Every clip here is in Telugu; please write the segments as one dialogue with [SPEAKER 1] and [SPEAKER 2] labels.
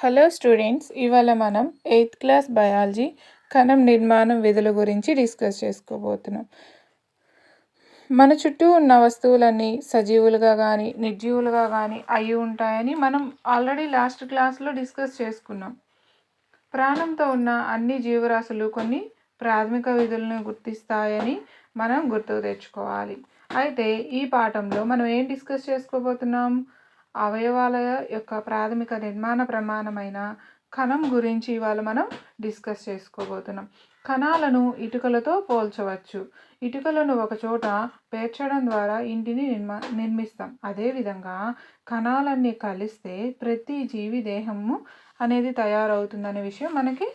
[SPEAKER 1] హలో స్టూడెంట్స్ ఇవాళ మనం ఎయిత్ క్లాస్ బయాలజీ కణం నిర్మాణం విధుల గురించి డిస్కస్ చేసుకోబోతున్నాం. మన చుట్టూ ఉన్న వస్తువులన్నీ సజీవులుగా కానీ నిర్జీవులుగా కానీ అయి ఉంటాయని మనం ఆల్రెడీ లాస్ట్ క్లాస్లో డిస్కస్ చేసుకున్నాం. ప్రాణంతో ఉన్న అన్ని జీవరాశులు కొన్ని ప్రాథమిక విధులను గుర్తిస్తాయని మనం గుర్తు తెచ్చుకోవాలి. అయితే ఈ పాఠంలో మనం ఏం డిస్కస్ చేసుకోబోతున్నాం? అవయవాల యొక్క ప్రాథమిక నిర్మాణ ప్రమాణమైన కణం గురించి ఇవాళ మనం డిస్కస్ చేసుకోబోతున్నాం. కణాలను ఇటుకలతో పోల్చవచ్చు. ఇటుకలను ఒకచోట పేర్చడం ద్వారా ఇంటిని నిర్మా నిర్మిస్తాం. అదేవిధంగా కణాలన్నీ కలిస్తే ప్రతి జీవి దేహము అనేది తయారవుతుందనే విషయం మనకి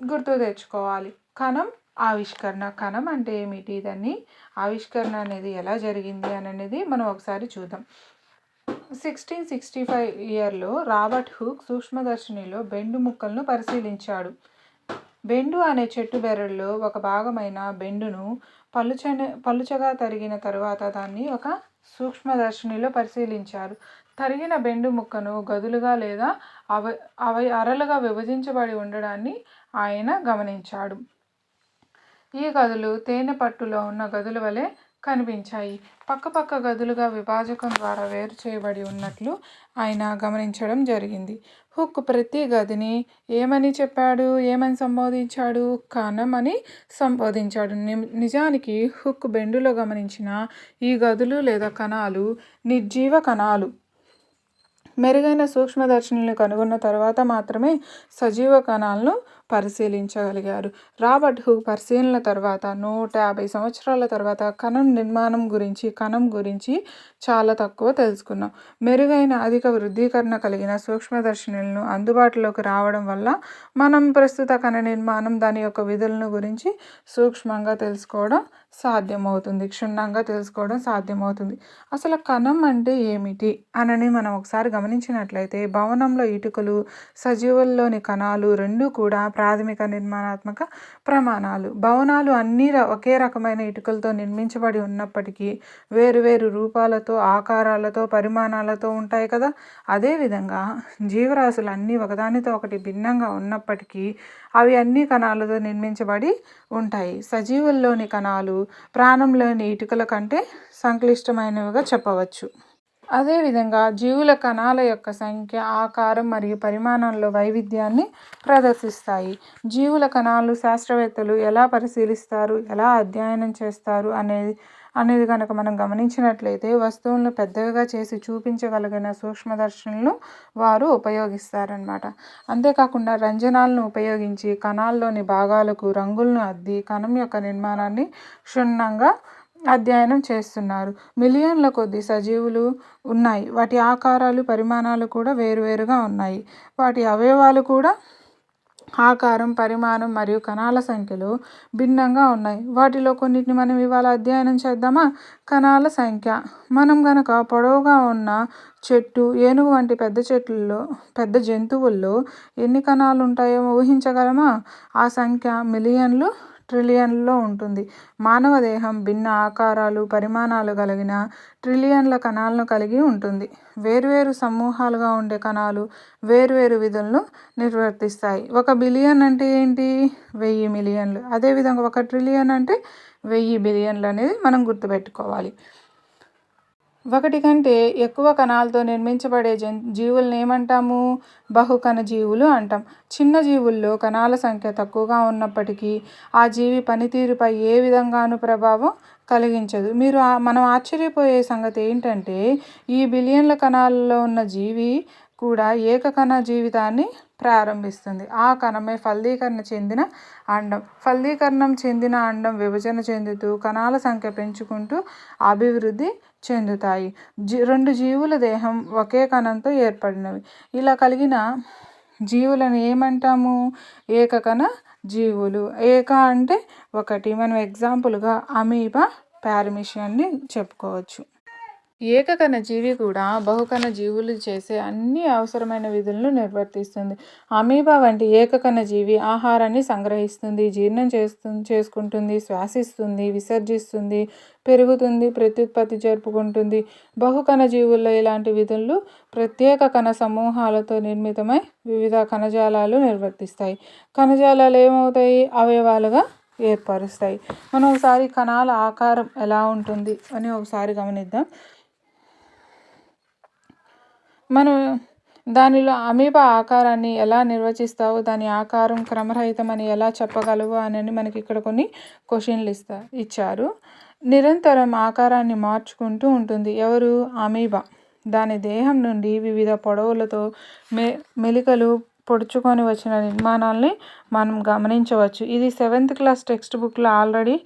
[SPEAKER 1] గుర్తు తెచ్చుకోవాలి. కణం ఆవిష్కరణ. కణం అంటే ఏమిటి? దాన్ని ఆవిష్కరణ అనేది ఎలా జరిగింది? అనేది మనం ఒకసారి చూద్దాం. సిక్స్టీన్ సిక్స్టీ ఫైవ్ ఇయర్లో రాబర్ట్ హుక్ సూక్ష్మదర్శినిలో బెండు ముక్కలను పరిశీలించాడు. బెండు అనే చెట్టు బెరడులో ఒక భాగమైన బెండును పలుచని పలుచగా తరిగిన తరువాత దాన్ని ఒక సూక్ష్మదర్శినిలో పరిశీలించారు. తరిగిన బెండు ముక్కను గదులుగా లేదా అవ అవ అరలుగా విభజించబడి ఉండడాన్ని ఆయన గమనించాడు. ఈ గదులు తేనె పట్టులో ఉన్న గదుల వలె కనిపించాయి. పక్కపక్క గదులుగా విభాజకం ద్వారా వేరు చేయబడి ఉన్నట్లు ఆయన గమనించడం జరిగింది. హుక్ ప్రతి గదిని ఏమని చెప్పాడు? ఏమని సంబోధించాడు? కణం అని సంబోధించాడు. నిజానికి హుక్ బెండులో గమనించిన ఈ గదులు లేదా కణాలు నిర్జీవ కణాలు. మెరుగైన సూక్ష్మదర్శినులను కనుగొన్న తర్వాత మాత్రమే సజీవ కణాలను పరిశీలించగలిగారు. రాబర్ట్ హుక్ పరిశీలన తర్వాత నూట యాభై సంవత్సరాల తర్వాత కణం నిర్మాణం గురించి కణం గురించి చాలా తక్కువ తెలుసుకున్నాం. మెరుగైన అధిక వృద్ధీకరణ కలిగిన సూక్ష్మదర్శినులను అందుబాటులోకి రావడం వల్ల మనం ప్రస్తుత కణ నిర్మాణం దాని యొక్క విధులను గురించి సూక్ష్మంగా తెలుసుకోవడం సాధ్యమవుతుంది. క్షుణ్ణంగా తెలుసుకోవడం సాధ్యమవుతుంది. అసలు కణం అంటే ఏమిటి? అనని మనం ఒకసారి గమనించినట్లయితే భవనంలో ఇటుకలు సజీవుల్లోని కణాలు రెండు కూడా ప్రాథమిక నిర్మాణాత్మక ప్రమాణాలు. భవనాలు అన్నీ ఒకే రకమైన ఇటుకలతో నిర్మించబడి ఉన్నప్పటికీ వేరువేరు రూపాలతో ఆకారాలతో పరిమాణాలతో ఉంటాయి కదా. అదేవిధంగా జీవరాశులు అన్నీ ఒకదానితో ఒకటి భిన్నంగా ఉన్నప్పటికీ అవి అన్ని కణాలతో నిర్మించబడి ఉంటాయి. సజీవుల్లోని కణాలు ప్రాణంలోని ఇటుకల కంటే సంక్లిష్టమైనవిగా చెప్పవచ్చు. అదేవిధంగా జీవుల కణాల యొక్క సంఖ్య ఆకారం మరియు పరిమాణంలో వైవిధ్యాన్ని ప్రదర్శిస్తాయి. జీవుల కణాలు శాస్త్రవేత్తలు ఎలా పరిశీలిస్తారు ఎలా అధ్యయనం చేస్తారు అనేది అనేది కనుక మనం గమనించినట్లయితే వస్తువులను పెద్దవిగా చేసి చూపించగలిగిన సూక్ష్మదర్శనలు వారు ఉపయోగిస్తారనమాట అంతేకాకుండా రంజనాలను ఉపయోగించి కణాల్లోని భాగాలకు రంగులను అద్ది కణం యొక్క నిర్మాణాన్ని క్షుణ్ణంగా అధ్యయనం చేస్తున్నారు. మిలియన్ల కొద్ది సజీవులు ఉన్నాయి. వాటి ఆకారాలు పరిమాణాలు కూడా వేరువేరుగా ఉన్నాయి. వాటి అవయవాలు కూడా ఆకారం పరిమాణం మరియు కణాల సంఖ్యలో భిన్నంగా ఉన్నాయి. వాటిలో కొన్నిటిని మనం ఇవాళ అధ్యయనం చేద్దామా? కణాల సంఖ్య. మనం కనుక పొడవుగా ఉన్న చెట్టు ఏనుగు వంటి పెద్ద చెట్లలో పెద్ద జంతువుల్లో ఎన్ని కణాలు ఉంటాయో ఊహించగలమా? ఆ సంఖ్య మిలియన్లు ట్రిలియన్లో ఉంటుంది. మానవ దేహం భిన్న ఆకారాలు పరిమాణాలు కలిగిన ట్రిలియన్ల కణాలను కలిగి ఉంటుంది. వేరువేరు సమూహాలుగా ఉండే కణాలు వేరువేరు విధులను నిర్వర్తిస్తాయి. ఒక బిలియన్ అంటే ఏంటి? వెయ్యి మిలియన్లు. అదేవిధంగా ఒక ట్రిలియన్ అంటే వెయ్యి బిలియన్లు అనేది మనం గుర్తుపెట్టుకోవాలి. ఒకటి కంటే ఎక్కువ కణాలతో నిర్మించబడే జన్ జీవులను ఏమంటాము? బహుకణ జీవులు అంటాం. చిన్న జీవుల్లో కణాల సంఖ్య తక్కువగా ఉన్నప్పటికీ ఆ జీవి పనితీరుపై ఏ విధంగానూ ప్రభావం కలిగించదు. మీరు మనం ఆశ్చర్యపోయే సంగతి ఏంటంటే ఈ బిలియన్ల కణాలలో ఉన్న జీవి కూడా ఏకకణ జీవితాన్ని ప్రారంభిస్తుంది. ఆ కణమే ఫలదీకరణ చెందిన అండం. ఫలదీకరణం చెందిన అండం విభజన చెందుతూ కణాల సంఖ్య పెంచుకుంటూ అభివృద్ధి చెందుతాయి. జీ రెండు జీవుల దేహం ఒకే కణంతో ఏర్పడినవి. ఇలా కలిగిన జీవులను ఏమంటాము? ఏకకణ జీవులు. ఏక అంటే ఒకటి. మనం ఎగ్జాంపుల్గా అమీబా పారమిషియన్ని చెప్పుకోవచ్చు. ఏకకణ జీవి కూడా బహుకణ జీవులు చేసే అన్ని అవసరమైన విధులను నిర్వర్తిస్తుంది. అమీబా వంటి ఏకకణ జీవి ఆహారాన్ని సంగ్రహిస్తుంది జీర్ణం చేస్తు చేసుకుంటుంది శ్వాసిస్తుంది విసర్జిస్తుంది పెరుగుతుంది ప్రత్యుత్పత్తి జరుపుకుంటుంది. బహుకణ జీవుల్లో ఇలాంటి విధులు ప్రత్యేక కణ సమూహాలతో నిర్మితమై వివిధ కణజాలాలు నిర్వర్తిస్తాయి. కణజాలాలు ఏమవుతాయి? అవయవాలుగా ఏర్పరుస్తాయి. మనం ఒకసారి కణాల ఆకారం ఎలా ఉంటుంది అని ఒకసారి గమనిద్దాం. మనం దానిలో అమీబా ఆకారాన్ని ఎలా నిర్వచిస్తావు? దాని ఆకారం క్రమరహితం అని ఎలా చెప్పగలవు? అని మనకి ఇక్కడ కొన్ని క్వశ్చన్లు ఇస్తా ఇచ్చారు. నిరంతరం ఆకారాన్ని మార్చుకుంటూ ఉంటుంది. ఎవరు? అమీబా. దాని దేహం నుండి వివిధ పొడవులతో మె మెలికలు పొడుచుకొని వచ్చిన నిర్మాణాల్ని మనం గమనించవచ్చు. ఇది సెవెంత్ క్లాస్ టెక్స్ట్ బుక్లో ఆల్రెడీ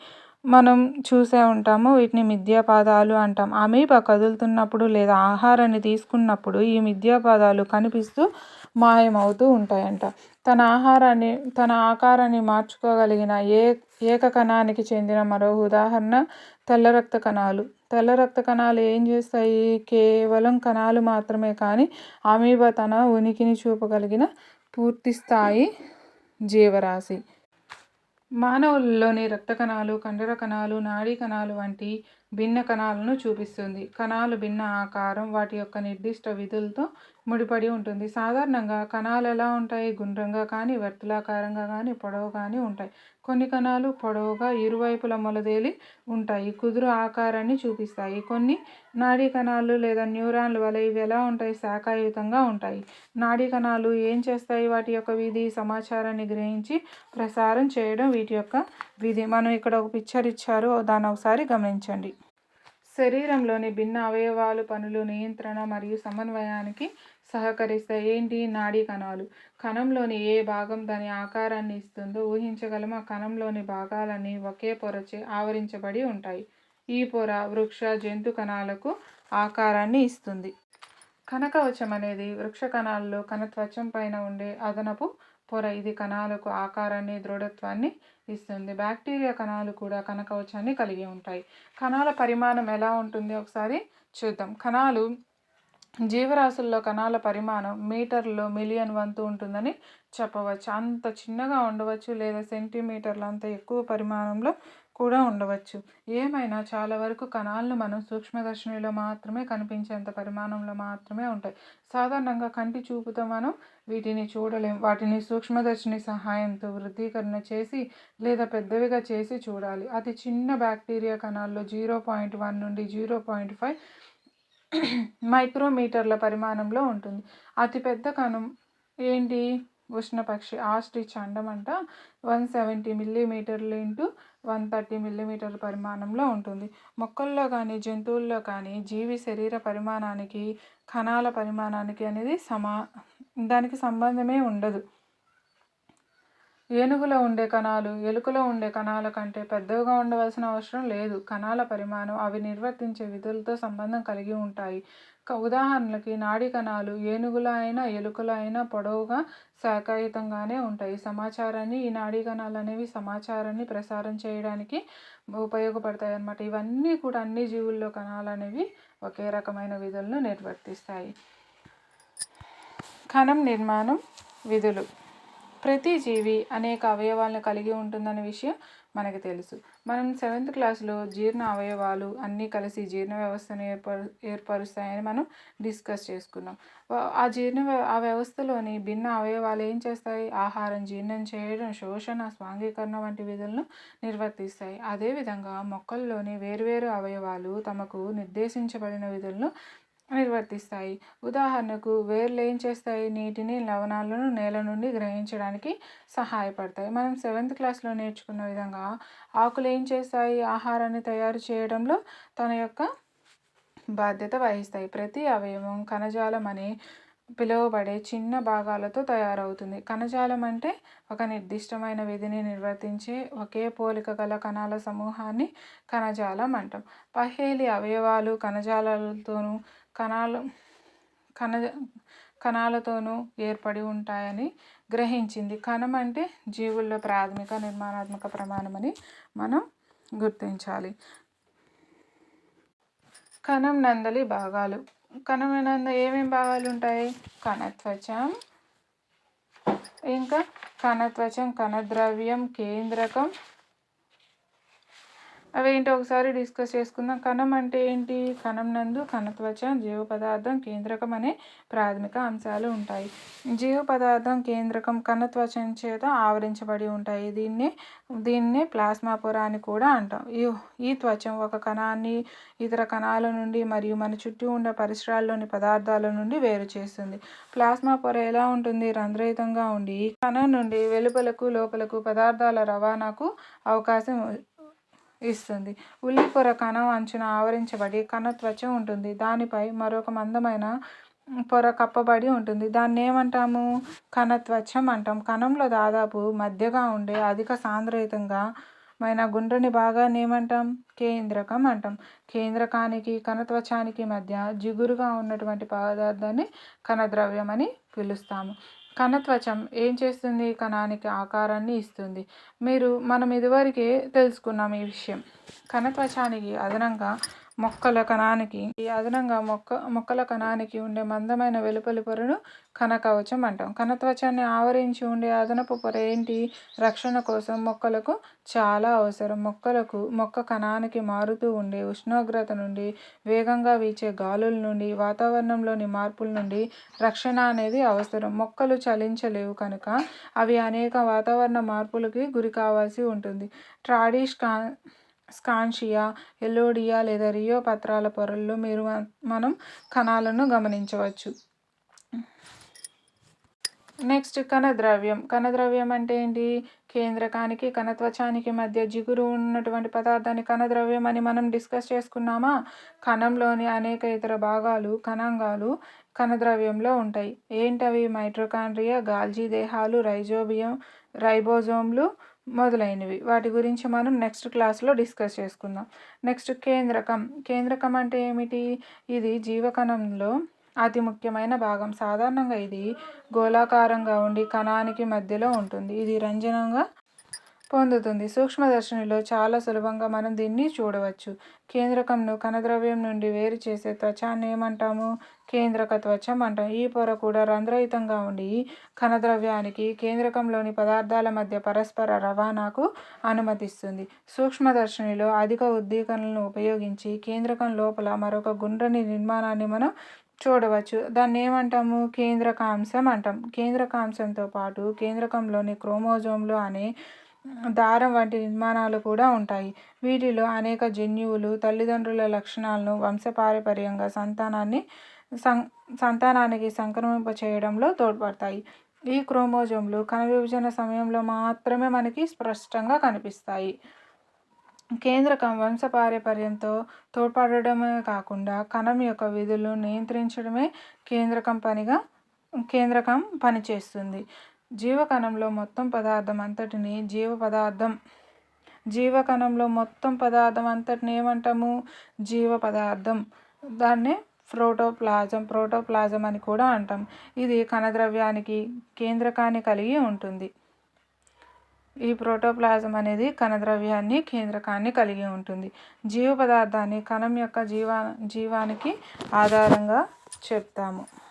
[SPEAKER 1] మనం చూసే ఉంటాము వీటిని మిథ్యాపాదాలు అంటాం. అమీబా కదులుతున్నప్పుడు లేదా ఆహారాన్ని తీసుకున్నప్పుడు ఈ మిథ్యాపాదాలు కనిపిస్తూ మాయమవుతూ ఉంటాయంట. తన ఆహారాన్ని తన ఆకారాన్ని మార్చుకోగలిగిన ఏ ఏక కణానికి చెందిన మరో ఉదాహరణ తెల్ల రక్త కణాలు. తెల్ల రక్త కణాలు ఏం చేస్తాయి? కేవలం కణాలు మాత్రమే కానీ అమీబా తన ఉనికిని చూపగలిగిన పూర్తి స్థాయి జీవరాశి. మానవుల్లోని రక్త కణాలు కండర కణాలు నాడీ కణాలు వంటి భిన్న కణాలను చూపిస్తుంది. కణాలు భిన్న ఆకారం వాటి యొక్క నిర్దిష్ట విధులతో ముడిపడి ఉంటుంది. సాధారణంగా కణాలు ఎలా ఉంటాయి? గుండ్రంగా కానీ వర్తులాకారంగా కానీ పొడవు కానీ ఉంటాయి. కొన్ని కణాలు పొడవుగా ఇరువైపుల మొలదేలి ఉంటాయి. కుదురు ఆకారాన్ని చూపిస్తాయి. కొన్ని నాడీ కణాలు లేదా న్యూరాన్లు వలె ఇవి ఎలా ఉంటాయి? శాఖాయుతంగా ఉంటాయి. నాడీ కణాలు ఏం చేస్తాయి? వాటి యొక్క విధి సమాచారాన్ని గ్రహించి ప్రసారం చేయడం వీటి యొక్క విధి. మనం ఇక్కడ ఒక పిక్చర్ ఇచ్చారు. దాన్ని ఒకసారి గమనించండి. శరీరంలోని భిన్న అవయవాలు పనులు నియంత్రణ మరియు సమన్వయానికి సహకరిస్తాయి ఏంటి? నాడీ కణాలు. కణంలోని ఏ భాగం దాని ఆకారాన్ని ఇస్తుందో ఊహించగలమా? ఆ కణంలోని భాగాలన్నీ ఒకే పొరచే ఆవరించబడి ఉంటాయి. ఈ పొర వృక్ష జంతు కణాలకు ఆకారాన్ని ఇస్తుంది. కనకవచం అనేది వృక్ష కణాల్లో కణత్వచం పైన ఉండే అదనపు పొర. ఇది కణాలకు ఆకారాన్ని దృఢత్వాన్ని ఇస్తుంది. బ్యాక్టీరియా కణాలు కూడా కనకవచాన్ని కలిగి ఉంటాయి. కణాల పరిమాణం ఎలా ఉంటుంది ఒకసారి చూద్దాం. కణాలు జీవరాశుల్లో కణాల పరిమాణం మీటర్లో మిలియన్ వంతు ఉంటుందని చెప్పవచ్చు. అంత చిన్నగా ఉండవచ్చు లేదా సెంటీమీటర్లు అంత ఎక్కువ పరిమాణంలో కూడా ఉండవచ్చు. ఏమైనా చాలా వరకు కణాలను మనం సూక్ష్మదర్శినిలో మాత్రమే కనిపించేంత పరిమాణంలో మాత్రమే ఉంటాయి. సాధారణంగా కంటి చూపుతో మనం వీటిని చూడలేం. వాటిని సూక్ష్మదర్శిని సహాయంతో వృద్ధీకరణ చేసి లేదా పెద్దవిగా చేసి చూడాలి. అతి చిన్న బ్యాక్టీరియా కణాల్లో జీరో పాయింట్ వన్ నుండి జీరో పాయింట్ ఫైవ్ మైక్రోమీటర్ల పరిమాణంలో ఉంటుంది. అతిపెద్ద కణం ఏంటి? ఉష్ణపక్షి ఆస్ట్రిచ్ అండమంట వన్ సెవెంటీ మిల్లీమీటర్లు ఇంటూ వన్ థర్టీ మిల్లీమీటర్ల పరిమాణంలో ఉంటుంది. మొక్కల్లో కానీ జంతువుల్లో కానీ జీవి శరీర పరిమాణానికి కణాల పరిమాణానికి అనేది సమా దానికి సంబంధమే ఉండదు. ఏనుగులో ఉండే కణాలు ఎలుకలో ఉండే కణాల కంటే పెద్దవిగా ఉండవలసిన అవసరం లేదు. కణాల పరిమాణం అవి నిర్వర్తించే విధులతో సంబంధం కలిగి ఉంటాయి. ఉదాహరణకి నాడీ కణాలు ఏనుగుల అయినా ఎలుకల అయినా పొడవుగా శాఖాయుతంగానే ఉంటాయి. సమాచారాన్ని ఈ నాడీ కణాలు అనేవి సమాచారాన్ని ప్రసారం చేయడానికి ఉపయోగపడతాయి అన్నమాట. ఇవన్నీ కూడా అన్ని జీవుల్లో కణాలు అనేవి ఒకే రకమైన విధులను నిర్వర్తిస్తాయి. కణం నిర్మాణం విధులు. ప్రతి జీవి అనేక అవయవాలను కలిగి ఉంటుందనే విషయం మనకు తెలుసు. మనం సెవెంత్ క్లాస్లో జీర్ణ అవయవాలు అన్నీ కలిసి జీర్ణ వ్యవస్థను ఏర్పరు ఏర్పరుస్తాయని మనం డిస్కస్ చేసుకున్నాం. ఆ జీర్ణ ఆ వ్యవస్థలోని భిన్న అవయవాలు ఏం చేస్తాయి? ఆహారం జీర్ణం చేయడం శోషణ స్వాంగీకరణ వంటి విధులను నిర్వర్తిస్తాయి. అదేవిధంగా మొక్కల్లోని వేర్వేరు అవయవాలు తమకు నిర్దేశించబడిన విధులను నిర్వర్తిస్తాయి. ఉదాహరణకు వేర్లు ఏం చేస్తాయి? నీటిని లవణాలను నేల నుండి గ్రహించడానికి సహాయపడతాయి. మనం సెవెంత్ క్లాస్లో నేర్చుకున్న విధంగా ఆకులు ఏం చేస్తాయి? ఆహారాన్ని తయారు చేయడంలో తన యొక్క బాధ్యత వహిస్తాయి. ప్రతి అవయవం కణజాలం అని పిలువబడే చిన్న భాగాలతో తయారవుతుంది. కణజాలం అంటే ఒక నిర్దిష్టమైన విధిని నిర్వర్తించే ఒకే పోలిక గల కణాల సమూహాన్ని కణజాలం అంటాం. పహేలి అవయవాలు కణజాలాలతోనూ కణాలు కణ కణాలతోనూ ఏర్పడి ఉంటాయని గ్రహించింది. కణం అంటే జీవుల్లో ప్రాథమిక నిర్మాణాత్మక ప్రమాణం అని మనం గుర్తించాలి. కణం నందలి భాగాలు. కణం నంద ఏమేమి భాగాలు ఉంటాయి? కణత్వచం ఇంకా కణత్వచం కణద్రవ్యం కేంద్రకం అవి ఒకసారి డిస్కస్ చేసుకుందాం. కణం అంటే ఏంటి? కణం నందు కణత్వచ జీవ పదార్థం కేంద్రకం అనే ప్రాథమిక అంశాలు ఉంటాయి. జీవ పదార్థం కేంద్రకం కణత్వచం చేత ఆవరించబడి ఉంటాయి. దీన్ని దీన్నే ప్లాస్మా పొర అని కూడా అంటాం. ఈ ఈ త్వచం ఒక కణాన్ని ఇతర కణాల నుండి మరియు మన చుట్టూ ఉన్న పరిసరాల్లోని పదార్థాల నుండి వేరు చేస్తుంది. ప్లాస్మా పొర ఎలా ఉంటుంది? రంధ్రయుతంగా ఉండి ఈ కణం నుండి వెలుపలకు లోపలకు పదార్థాల రవాణాకు అవకాశం ఇస్తుంది. ఉల్లిపొర కణం అంచున ఆవరించబడి కణత్వచ ఉంటుంది. దానిపై మరొక మందమైన పొర కప్పబడి ఉంటుంది. దాన్ని ఏమంటాము? కణత్వచం అంటాం. కణంలో దాదాపు మధ్యగా ఉండే అధిక సాంద్రయుతంగా మైన గుండ్రని భాగాన్ని ఏమంటాం? కేంద్రకం అంటాం. కేంద్రకానికి కణత్వచానికి మధ్య జిగురుగా ఉన్నటువంటి పదార్థాన్ని కణద్రవ్యం అని పిలుస్తాము. కణత్వచం ఏం చేస్తుంది? కణానికి ఆకారాన్ని ఇస్తుంది. మీరు మనం ఇదివరకే తెలుసుకున్నాం ఈ విషయం. కణత్వచానికి అదనంగా మొక్కల కణానికి ఈ అదనంగా మొక్క మొక్కల కణానికి ఉండే మందమైన వెలుపలి పొరను కణకవచం అంటాం. కణత్వచాన్ని ఆవరించి ఉండే అదనపు పొర ఏంటి? రక్షణ కోసం మొక్కలకు చాలా అవసరం. మొక్కలకు మొక్క కణానికి మారుతూ ఉండే ఉష్ణోగ్రత నుండి వేగంగా వీచే గాలుల నుండి వాతావరణంలోని మార్పుల నుండి రక్షణ అనేది అవసరం. మొక్కలు చలించలేవు కనుక అవి అనేక వాతావరణ మార్పులకి గురి కావాల్సి ఉంటుంది. ట్రాడిస్కా స్కాన్షియా ఎల్లోడియా లేదా రియో పత్రాల పొరల్లో మీరు మనం కణాలను గమనించవచ్చు. నెక్స్ట్ కణద్రవ్యం. కణద్రవ్యం అంటే ఏంటి? కేంద్రకానికి కణత్వచానికి మధ్య జిగురు ఉన్నటువంటి పదార్థాన్ని కణద్రవ్యం అని మనం డిస్కస్ చేసుకున్నామా? కణంలోని అనేక ఇతర భాగాలు కణాంగాలు కణద్రవ్యంలో ఉంటాయి. ఏంటవి? మైట్రోకాండ్రియా గాల్జీ దేహాలు రైజోబియం రైబోజోమ్లు మొదలైనవి. వాటి గురించి మనం నెక్స్ట్ క్లాస్లో డిస్కస్ చేసుకుందాం. నెక్స్ట్ కేంద్రకం. కేంద్రకం అంటే ఏమిటి? ఇది జీవకణంలో అతి ముఖ్యమైన భాగం. సాధారణంగా ఇది గోళాకారంగా ఉండి కణానికి మధ్యలో ఉంటుంది. ఇది రంజనంగా పొందుతుంది. సూక్ష్మదర్శినిలో చాలా సులభంగా మనం దీన్ని చూడవచ్చు. కేంద్రకంను కణద్రవ్యం నుండి వేరు చేసే త్వచాన్ని ఏమంటాము? కేంద్రక త్వచం అంటాం. ఈ పొర కూడా రంధ్రయుతంగా ఉండి కణద్రవ్యానికి కేంద్రకంలోని పదార్థాల మధ్య పరస్పర రవాణాకు అనుమతిస్తుంది. సూక్ష్మదర్శినిలో అధిక ఉద్దీకరణలను ఉపయోగించి కేంద్రకం లోపల మరొక గుండ్రని నిర్మాణాన్ని మనం చూడవచ్చు. దాన్ని ఏమంటాము? కేంద్రకాంశం అంటాం. కేంద్రకాంశంతో పాటు కేంద్రకంలోని క్రోమోజోమ్లు అనే దారం వంటి నిర్మాణాలు కూడా ఉంటాయి. వీటిలో అనేక జన్యువులు తల్లిదండ్రుల లక్షణాలను వంశపారపర్యంగా సంతానాన్ని సం సంతానానికి సంక్రమింప చేయడంలో తోడ్పడతాయి. ఈ క్రోమోజోమ్లు కణ విభజన సమయంలో మాత్రమే మనకి స్పష్టంగా కనిపిస్తాయి. కేంద్రకం వంశపారపర్యంతో తోడ్పడమే కాకుండా కణం యొక్క విధులను నియంత్రించడమే కేంద్రకం పనిగా కేంద్రకం పనిచేస్తుంది. జీవకణంలో మొత్తం పదార్థం అంతటిని జీవ పదార్థం జీవకణంలో మొత్తం పదార్థం అంతటిని ఏమంటాము? జీవ పదార్థం దాన్నే ప్రోటోప్లాజం ప్రోటోప్లాజం అని కూడా అంటాం. ఇది కణద్రవ్యానికి కేంద్రకాన్ని కలిగి ఉంటుంది. ఈ ప్రోటోప్లాజం అనేది కణద్రవ్యాన్ని కేంద్రకాన్ని కలిగి ఉంటుంది. జీవ పదార్థాన్ని కణం యొక్క జీవా జీవానికి ఆధారంగా చెప్తాము.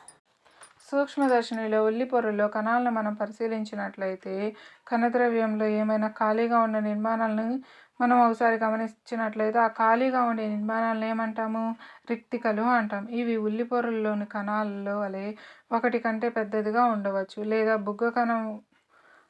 [SPEAKER 1] సూక్ష్మదర్శినిలో ఉల్లి పొరల్లో కణాలను మనం పరిశీలించినట్లయితే కణద్రవ్యంలో ఏమైనా ఖాళీగా ఉన్న నిర్మాణాలను మనం ఒకసారి గమనించినట్లయితే ఆ ఖాళీగా ఉండే నిర్మాణాలను ఏమంటాము? రిక్తికలు అంటాం. ఇవి ఉల్లి పొరల్లోని కణాలలో వలె ఒకటి కంటే పెద్దదిగా ఉండవచ్చు. లేదా బుగ్గ కణం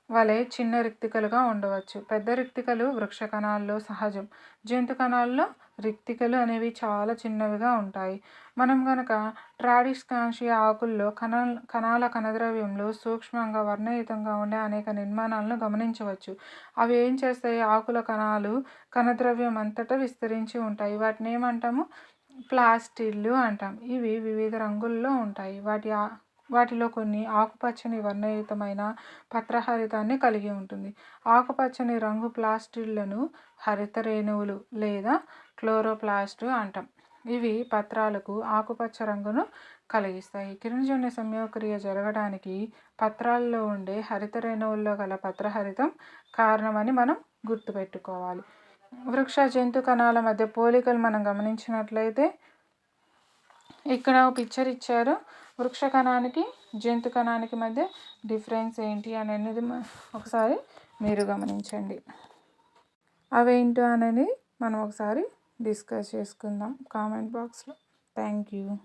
[SPEAKER 1] వలె చిన్న రిక్తికలుగా ఉండవచ్చు. పెద్ద రిక్తికలు వృక్ష కణాల్లో సహజం. జంతు కణాల్లో రిక్తికలు అనేవి చాలా చిన్నవిగా ఉంటాయి. మనం కనుక ట్రాడిస్కాన్షియా ఆకుల్లో కణ కణాల కణద్రవ్యంలో సూక్ష్మంగా వర్ణయుతంగా ఉండే అనేక నిర్మాణాలను గమనించవచ్చు. అవి ఏం చేస్తాయి? ఆకుల కణాలు కణద్రవ్యం అంతటా విస్తరించి ఉంటాయి. వాటిని ఏమంటాము? ప్లాస్టిడ్లు అంటాం. ఇవి వివిధ రంగుల్లో ఉంటాయి. వాటి వాటిలో కొన్ని ఆకుపచ్చని వర్ణయుతమైన పత్రహరితాన్ని కలిగి ఉంటుంది. ఆకుపచ్చని రంగు ప్లాస్టిడ్లను హరిత రేణువులు లేదా క్లోరోప్లాస్ట్ అంటాం. ఇవి పత్రాలకు ఆకుపచ్చ రంగును కలిగిస్తాయి. కిరణజన్య సంయోక్రియ జరగడానికి పత్రాల్లో ఉండే హరిత రేణువుల్లో గల పత్రహరితం కారణమని మనం గుర్తుపెట్టుకోవాలి. వృక్ష జంతు కణాల మధ్య పోలికలు మనం గమనించినట్లయితే ఇక్కడ పిక్చర్ ఇచ్చారు. వృక్ష కణానికి జంతు కణానికి మధ్య డిఫరెన్స్ ఏంటి అనేది ఒకసారి మీరు గమనించండి. అవేంటో అనేది మనం ఒకసారి డిస్కస్ చేసుకుందాం కామెంట్ బాక్స్లో. Thank you.